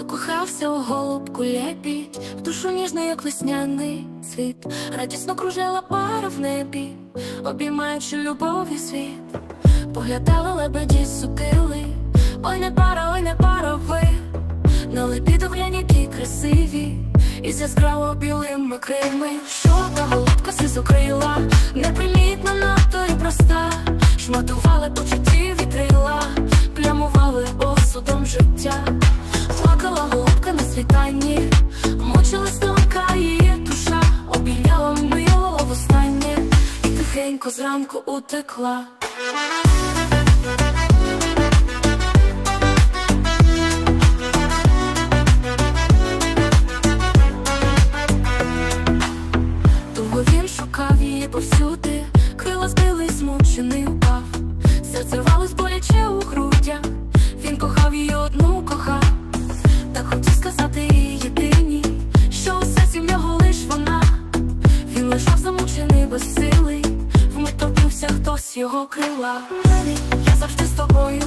закохався у голубку лепіть, в душу ніжний, як весняний світ, радісно кружила пара в небі, обіймаючи любові світ, поглядали лебеді сутили, ой не пара, ой не пара ви, на лебіду глянь, які красиві, із яскраво білими крильми, що та голубка сизокрила, непримітна надто і проста, шматували почуттів вітрила, плямували осудом життя. Зранку утекла. Довго він шукав її повсюди, крила збили, змучений торкнувся його крила. Я завжди з тобою,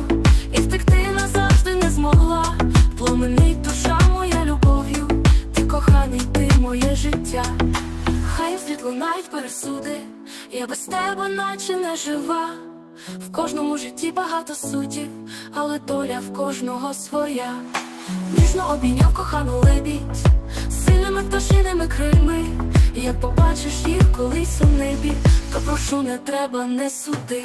і втекти назавжди не змогла. Пломенить душа моя любов'ю, ти коханий, ти моє життя. Хай світло навіть пересуди, я без тебе наче не жива. В кожному житті багато судів, але доля в кожного своя. Ніжно обійняв кохану лебідь, сильними пташиними крильми. Як побачиш їх колись у небі, прошу, не треба, не суди.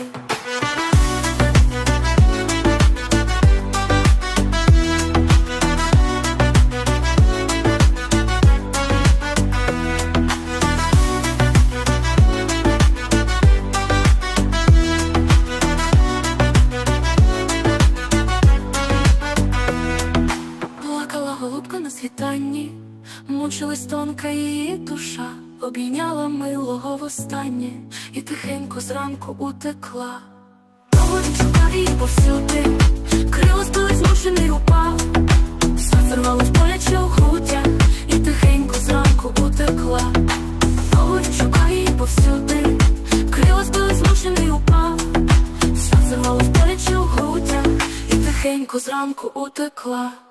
Голубка на світанні, мучилась тонка її душа, обійняла милого востаннє і тихенько зранку утекла. Довго він шукав її повсюди, крило збили, змушений упав, серце рвалось боляче у грудях, і тихенько зранку утекла. Довго він шукав її повсюди, крило збили, змушений упав, серце рвалось боляче у грудях, і тихенько зранку утекла.